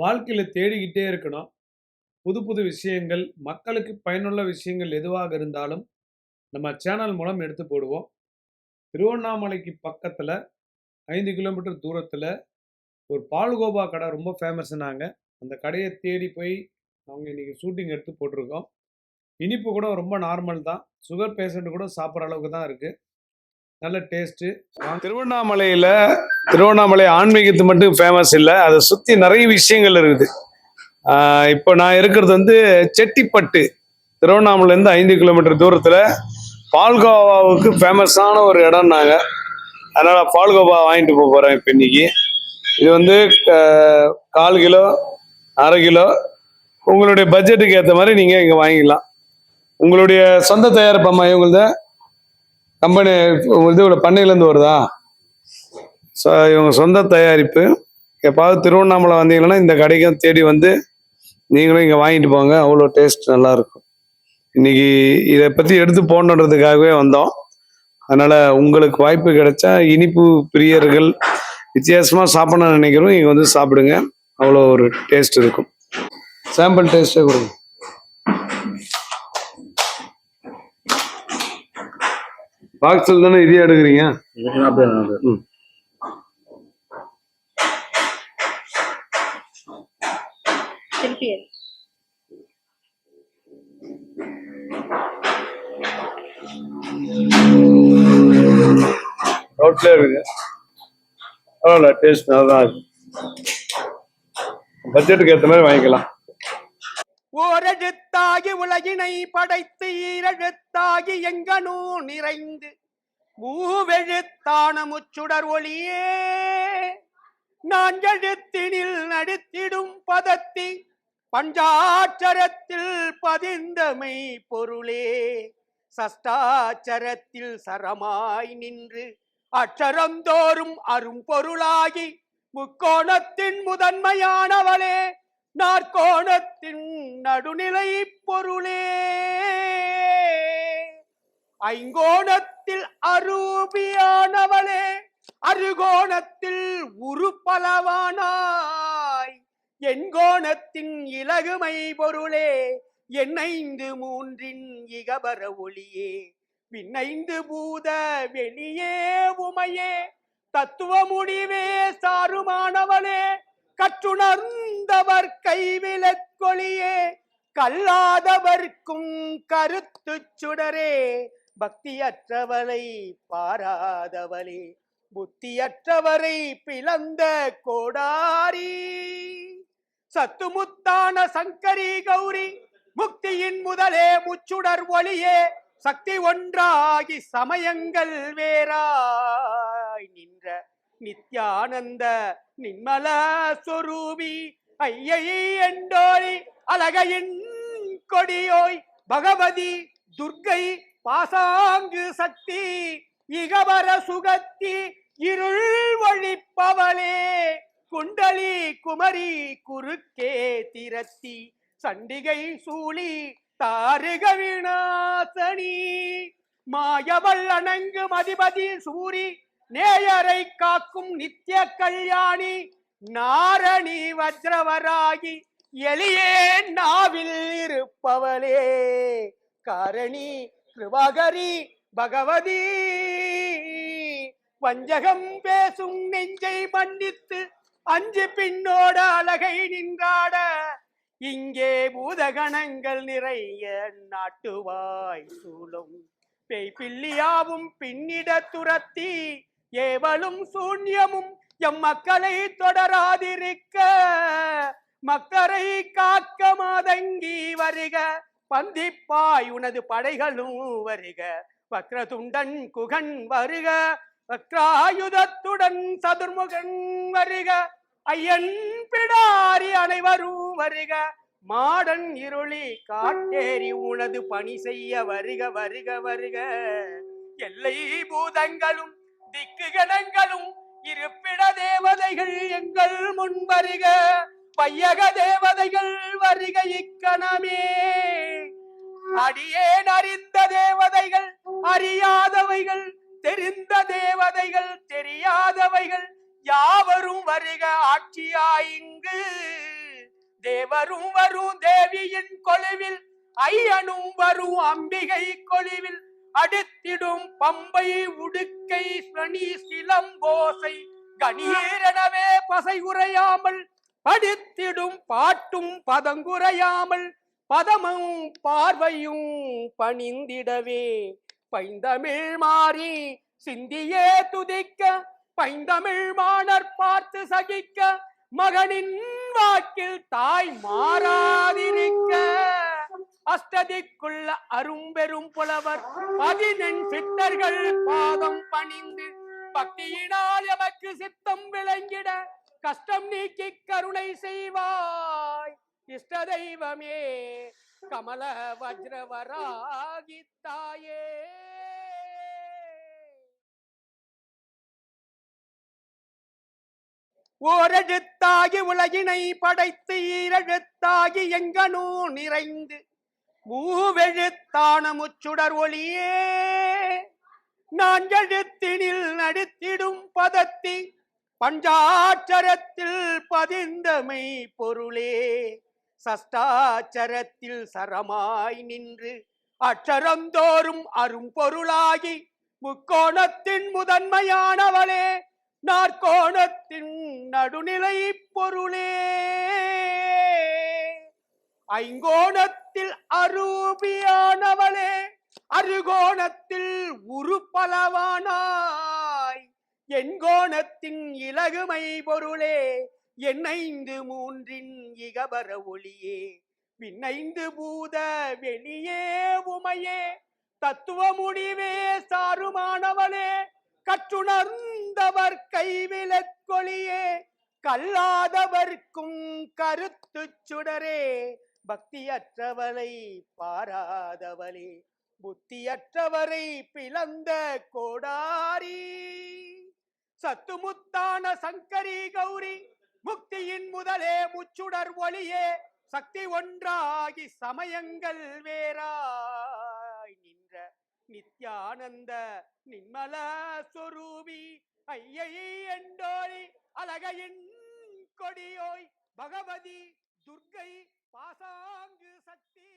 வாழ்க்கையில் தேடிக்கிட்டே இருக்கணும். புது புது விஷயங்கள் மக்களுக்கு பயனுள்ள விஷயங்கள் எதுவாக இருந்தாலும் நம்ம சேனல் மூலம் எடுத்து போடுவோம். திருவண்ணாமலைக்கு பக்கத்தில் ஐந்து கிலோமீட்டர் தூரத்தில் ஒரு பால்கோபா கடை ரொம்ப ஃபேமஸ்னாங்க அந்த கடையை தேடி போய் அவங்க இன்றைக்கி ஷூட்டிங் எடுத்து போட்டிருக்கோம். இனிப்பு கூட ரொம்ப நார்மல் தான். சுகர் பேஷண்ட் கூட சாப்பிட்ற அளவுக்கு தான் இருக்குது நல்ல டேஸ்ட்டு திருவண்ணாமலையில் திருவண்ணாமலை ஆன்மீகத்து மட்டும் ஃபேமஸ் இல்லை. அதை சுற்றி நிறைய விஷயங்கள் இருக்குது. இப்போ நான் இருக்கிறது வந்து செட்டிப்பட்டு. திருவண்ணாமலைலேருந்து ஐந்து கிலோமீட்டர் தூரத்தில் பால்கோவாவுக்கு ஃபேமஸான ஒரு இடம் நாங்கள் அதனால் பால்கோவா வாங்கிட்டு போக போகிறேன் இப்போ இன்னைக்கு. இது வந்து கால் கிலோ அரை கிலோ. உங்களுடைய பட்ஜெட்டுக்கு ஏற்ற மாதிரி நீங்கள் இங்கே வாங்கிக்கலாம். உங்களுடைய சொந்த தயாரிப்பம்மா இவங்களது கம்பெனி இவ்வளோ பண்ணையிலேருந்து வருதா? ஸோ இவங்க சொந்த தயாரிப்பு. எப்பாவது திருவண்ணாமலை வந்தீங்கன்னா இந்த கடைக்கும் தேடி வந்து நீங்களும் இங்கே வாங்கிட்டு போங்க. அவ்வளோ டேஸ்ட் நல்லா இருக்கும். இன்னைக்கு இதை பற்றி எடுத்து போடணுன்றதுக்காகவே வந்தோம். அதனால உங்களுக்கு வாய்ப்பு கிடைச்சா இனிப்பு பிரியர்கள் வித்தியாசமாக சாப்பிடணும்னு நினைக்கிறோம் இங்கே வந்து சாப்பிடுங்க. அவ்வளோ ஒரு டேஸ்ட் இருக்கும். சாம்பிள் டேஸ்ட்டே கொடுங்க. பாக்ஸில் தானே இதே எடுக்கிறீங்க? இருக்கு. பரவாயில்ல டேஸ்ட் நல்லா தான் இருக்கு பட்ஜெட்டுக்கு ஏற்ற மாதிரி வாங்கிக்கலாம். ஓரெழுத்தாகி உலகினை படைத்து ஈரெழுத்தாகி எங்கனூ நிறைந்து மூவெழுத்தான முச்சுடர் ஒளியே. நான் எழுத்தினில் நடித்திடும் பதத்தி பஞ்சாட்சரத்தில் பதிந்தமை பொருளே. சஷ்டாச்சரத்தில் சரமாய் நின்று அட்சரந்தோறும் அரும்பொருளாகி முக்கோணத்தின் முதன்மையானவளே. நாற்கோணத்தின் நடுநிலை பொருளே. ஐங்கோணத்தில் அரூபியானவளே அருகோணத்தில் உருப்பலவானாய். எண்கோணத்தின் இலகுமை பொருளே எண்ணைந்து மூன்றின் இகபர ஒளியே. விண்ணைந்து பூத வெளியே உமையே தத்துவ முடிவே சாருமானவளே கற்றுணர்ந்தவர் கைவிலக்கொழியே கல்லாதவர்க்கும் கருத்து சுடரே பக்தியற்றவளை பாராதவளே புத்தியற்றவரை பிளந்த கோடாரி. சத்துமுத்தான சங்கரி கௌரி முக்தியின் முதலே முச்சுடர் ஒளியே சக்தி ஒன்றாகி சமயங்கள் வேறாய் நின்ற நித்யானந்த நின்மல சொரூபி ஐயை என்றோரி அழகையின் கொடியோய் பகவதி துர்கை பாசாங்கு சக்தி இகவர சுகத்தி இருள் ஒழிப்பவளே குண்டலி குமரி குறுக்கே திரத்தி சண்டிகை சூழி தாருக விநாசனி மாயவள் அணங்கு மதிபதி சூரி நேயரை காக்கும் நித்திய கல்யாணி நாரணி வஜ்ரவராகி எளியே நாவில் இருப்பவளே. காரணி கிருபாகரி பகவதி. வஞ்சகம் பேசும் நெஞ்சை மன்னித்து அஞ்சு பின்னோட அழகை நின்றாட இங்கே பூதகணங்கள் நிறைய நாட்டுவாய் சூழும். பேய் பிள்ளியாவும் பின்னிட துரத்தி ஏவலும் சூன்யமும் எம் மக்களை தொடராதிருக்க. மக்கரை காக்க மாதங்கி வருக. பந்திப்பாய் உனது படைகளும் வருக. வக்ரதுண்டன் குகன் வருக. வக்ராயுதத்துடன் சதுர்முகன் வருக. ஐயன் பிடாரி அனைவரும் வருக. மாடன் இருளி காட்டேரி உனது பணி செய்ய வருக வருக வருக. எல்லை பூதங்களும் திக்கு கணங்களும் இருப்பிட தேவதைகள் எங்கள் முன் வருக பையக தேவதைகள் வருக இக்கணமே அடியேன் அறிந்த தேவதைகள் அறியாதவைகள் தெரிந்த தேவதைகள் தெரியாதவைகள் யாவரும் வருக ஆட்சியாயிங்கு தேவரும் வரும் தேவியின் கொழுவில் ஐயனும் வரும் அம்பிகை கொலுவில் அடுத்திடும் பம்பை உடுக்கை ஸ்ரணி சிலம்போசை கணீரனவே பசை உரையாமல் படித்திடும் பாட்டும் பதங்குறையாமல் பதமும் பார்வையும் பணிந்திடவே. பைந்தமிழ் மாறி சிந்தியே துதிக்க பைந்தமிழ் மாணர் பார்த்து சகிக்க மகனின் வாக்கில் தாய் மாறாதிருக்க. அஷ்டதிக்குள்ள அரும்பெரும் புலவர் பதினெண் சித்தர்கள் பாதம் பணிந்து பக்தியினால் எமக்கு சித்தம் விளங்கிட கஷ்டம் நீக்கி கருணை செய்வாய். இஷ்ட தெய்வமே கமல வஜ்ரவராகி தாயே ஓரெழுத்தாகி உலகினை படைத்து ஈரெழுத்தாகி எங்கனூ நிறைந்து மூவெழுத்தான முச்சுடர் ஒளியே நான் எழுத்தினில் நடித்திடும் பதத்தி பஞ்சாட்சரத்தில் பதிந்தமை பொருளே. சஷ்டாச்சரத்தில் சரமாய் நின்று அச்சரந்தோறும் அரும்பொருளாகி முக்கோணத்தின் முதன்மையானவளே. நாற்கோணத்தின் நடுநிலை பொருளே. அருகோணத்தில் அரூபியானவளே அருகோணத்தில் உருப்பலவானாய். எண்கோணத்தின் இலகுமை பொருளே எண்ணைந்து மூன்றின் இகபர ஒளியே. விண்ணைந்து பூத வெளியே உமையே தத்துவ முடிவே சாருமானவளே கற்றுணர்ந்தவர் கைவிலக்கொழியே கல்லாதவர்க்கும் கருத்து சுடரே பக்தியற்றவளை பாராதவளே புத்தியற்றவரை பிளந்த கோடாரி. சத்துமுத்தான சங்கரி கௌரி முக்தியின் முதலே முச்சுடர் ஒளியே சக்தி ஒன்றாகி சமயங்கள் வேறாய் நின்ற நித்யானந்த நிர்மல சொரூபி. ஐயை எண்டோரி அழகையின் கொடியோய் பகவதி துர்க்கை பாசாங்கு சக்தி